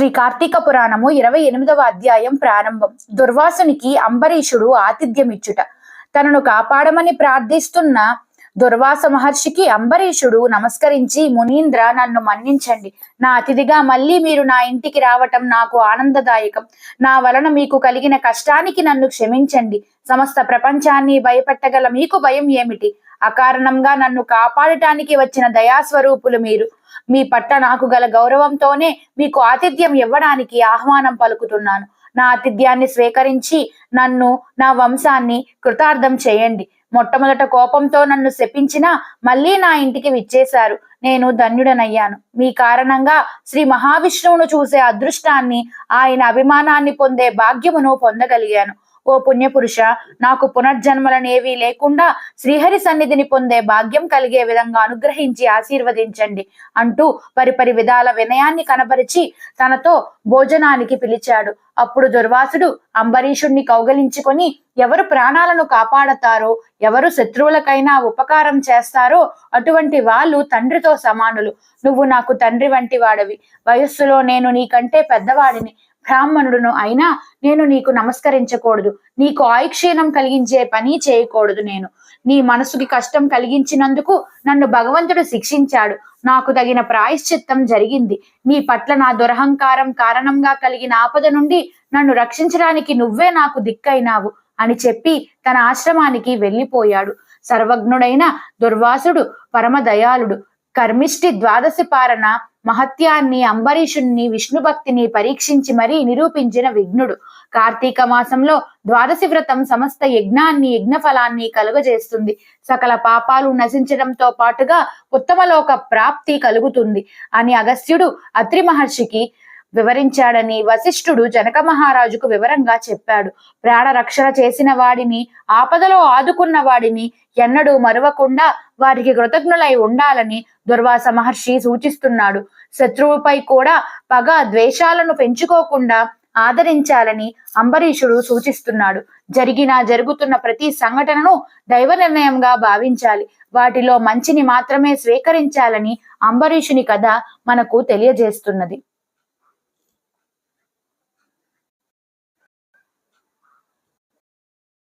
శ్రీ కార్తీక పురాణము ఇరవై ఎనిమిదవ అధ్యాయం ప్రారంభం. దుర్వాసునికి అంబరీషుడు ఆతిథ్యమిచ్చుట. తనను కాపాడమని ప్రార్థిస్తున్న దుర్వాస మహర్షికి అంబరీషుడు నమస్కరించి మునీంద్ర నన్ను మన్నించండి. నా అతిథిగా మళ్ళీ మీరు నా ఇంటికి రావటం నాకు ఆనందదాయకం. నా వలన మీకు కలిగిన కష్టానికి నన్ను క్షమించండి. సమస్త ప్రపంచాన్ని భయపెట్టగల మీకు భయం ఏమిటి? అకారణంగా నన్ను కాపాడటానికి వచ్చిన దయాస్వరూపులు మీరు. మీ పట్ల నాకు గల గౌరవంతోనే మీకు ఆతిథ్యం ఇవ్వడానికి ఆహ్వానం పలుకుతున్నాను. నా ఆతిథ్యాన్ని స్వీకరించి నన్ను నా వంశాన్ని కృతార్థం చేయండి. మొట్టమొదట కోపంతో నన్ను శపించినా మళ్ళీ నా ఇంటికి విచ్చేశారు. నేను ధన్యుడనయ్యాను. మీ కారణంగా శ్రీ మహావిష్ణువును చూసే అదృష్టాన్ని ఆయన అభిమానాన్ని పొందే భాగ్యమును పొందగలిగాను. ఓ పుణ్యపురుష నాకు పునర్జన్మలనేవి లేకుండా శ్రీహరి సన్నిధిని పొందే భాగ్యం కలిగే విధంగా అనుగ్రహించి ఆశీర్వదించండి అంటూ పరిపరి విధాల వినయాన్ని కనబరిచి తనతో భోజనానికి పిలిచాడు. అప్పుడు దుర్వాసుడు అంబరీషుణ్ణి కౌగలించుకొని ఎవరు ప్రాణాలను కాపాడతారో ఎవరు శత్రువులకైనా ఉపకారం చేస్తారో అటువంటి వాళ్ళు తండ్రితో సమానులు. నువ్వు నాకు తండ్రి వంటి వాడవి. వయస్సులో నేను నీకంటే పెద్దవాడిని. బ్రాహ్మణుడును అయినా నేను నీకు నమస్కరించకూడదు. నీకు ఆయుక్షీణం కలిగించే పని చేయకూడదు నేను. నీ మనసుకి కష్టం కలిగించినందుకు నన్ను భగవంతుడు శిక్షించాడు. నాకు తగిన ప్రాయశ్చిత్తం జరిగింది. నీ పట్ల నా దురహంకారం కారణంగా కలిగిన ఆపద నుండి నన్ను రక్షించడానికి నువ్వే నాకు దిక్కైనావు అని చెప్పి తన ఆశ్రమానికి వెళ్ళిపోయాడు. సర్వజ్ఞుడైన దుర్వాసుడు పరమ దయాళుడు కర్మిష్టి ద్వాదశి పారణ మహత్యాన్ని అంబరీషుణ్ణి విష్ణు భక్తిని పరీక్షించి మరీ నిరూపించిన విఘ్నుడు. కార్తీక మాసంలో ద్వాదశి వ్రతం సమస్త యజ్ఞాన్ని యజ్ఞ ఫలాన్ని కలుగజేస్తుంది. సకల పాపాలు నశించడంతో పాటుగా ఉత్తమలోక ప్రాప్తి కలుగుతుంది అని అగస్త్యుడు అత్రి మహర్షికి వివరించాడని వశిష్ఠుడు జనక మహారాజుకు వివరంగా చెప్పాడు. ప్రాణరక్షణ చేసిన వాడిని ఆపదలో ఆదుకున్న వాడిని ఎన్నడూ మరువకుండా వారికి కృతజ్ఞులై ఉండాలని దుర్వాస మహర్షి సూచిస్తున్నాడు. శత్రువుపై కూడా పగ ద్వేషాలను పెంచుకోకుండా ఆదరించాలని అంబరీషుడు సూచిస్తున్నాడు. జరిగిన జరుగుతున్న ప్రతి సంఘటనను దైవ నిర్ణయంగా భావించాలి. వాటిలో మంచిని మాత్రమే స్వీకరించాలని అంబరీషుని కథ మనకు తెలియజేస్తున్నది.